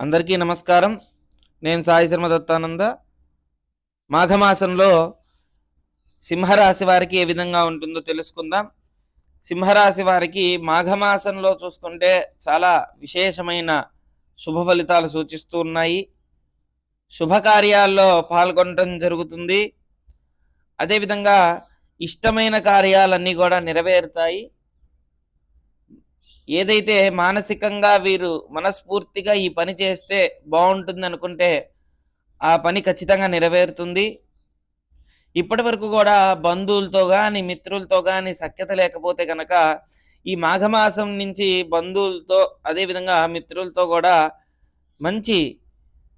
అందరికీ నమస్కారం. నేను సాయి శర్మ దత్తానంద. మాఘమాసంలో సింహరాశి వారికి ఏ విధంగా ఉంటుందో తెలుసుకుందాం. సింహరాశి వారికి మాఘమాసంలో చూసుకుంటే చాలా విశేషమైన శుభ ఫలితాలు సూచిస్తూ ఉన్నాయి. శుభకార్యాల్లో పాల్గొనడం జరుగుతుంది. అదేవిధంగా ఇష్టమైన కార్యాలన్నీ కూడా నెరవేరుతాయి. ఏదైతే మానసికంగా వీరు మనస్ఫూర్తిగా ఈ పని చేస్తే బాగుంటుంది అనుకుంటే ఆ పని ఖచ్చితంగా నెరవేరుతుంది. ఇప్పటి వరకు కూడా బంధువులతో కానీ మిత్రులతో కానీ సఖ్యత లేకపోతే కనుక ఈ మాఘమాసం నుంచి బంధువులతో అదేవిధంగా మిత్రులతో కూడా మంచి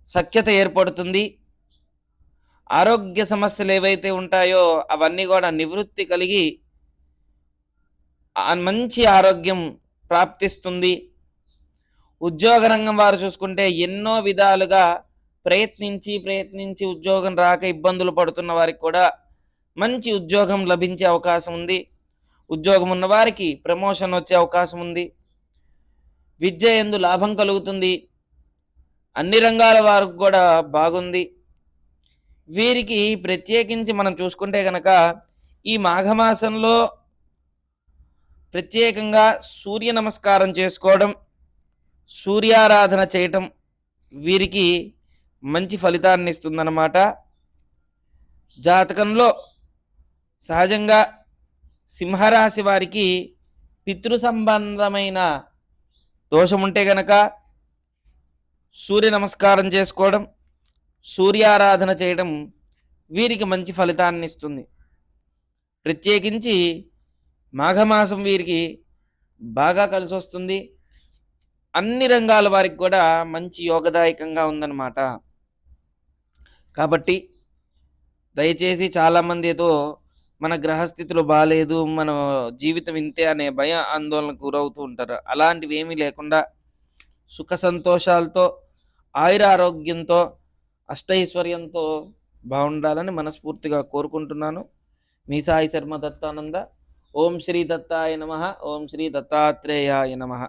సఖ్యత ఏర్పడుతుంది. ఆరోగ్య సమస్యలు ఏవైతే ఉంటాయో అవన్నీ కూడా నివృత్తి కలిగి మంచి ఆరోగ్యం ప్రాప్తిస్తుంది. ఉద్యోగ రంగం వారు చూసుకుంటే ఎన్నో విధాలుగా ప్రయత్నించి ప్రయత్నించి ఉద్యోగం రాక ఇబ్బందులు పడుతున్న వారికి కూడా మంచి ఉద్యోగం లభించే అవకాశం ఉంది. ఉద్యోగం ఉన్నవారికి ప్రమోషన్ వచ్చే అవకాశం ఉంది. విద్య ఎందు లాభం కలుగుతుంది. అన్ని రంగాల వారికి కూడా బాగుంది. వీరికి ప్రత్యేకించి మనం చూసుకుంటే కనుక ఈ మాఘమాసంలో ప్రత్యేకంగా సూర్య నమస్కారం చేసుకోవడం సూర్యారాధన చేయటం వీరికి మంచి ఫలితాన్ని ఇస్తుందన్నమాట. జాతకంలో సహజంగా సింహరాశి వారికి పితృ సంబంధమైన దోషం ఉంటే గనక సూర్య నమస్కారం చేసుకోవడం సూర్యారాధన చేయడం వీరికి మంచి ఫలితాన్ని ఇస్తుంది. ప్రత్యేకించి మాఘమాసం వీరికి బాగా కలిసి వస్తుంది అన్ని రంగాల వారికి కూడా మంచి యోగదాయకంగా ఉందన్నమాట. కాబట్టి దయచేసి చాలామంది ఏదో మన గ్రహస్థితులు బాగాలేదు మన జీవితం ఇంతే అనే భయ ఆందోళనకు గురవుతూ ఉంటారు. అలాంటివి ఏమీ లేకుండా సుఖ సంతోషాలతో ఆయుర ఆరోగ్యంతో అష్టైశ్వర్యంతో బాగుండాలని మనస్ఫూర్తిగా కోరుకుంటున్నాను. మీ సాయి శర్మ దత్తానంద. ओम श्री दत्ताय नमः ओम श्री दत्तात्रेयाय नमः।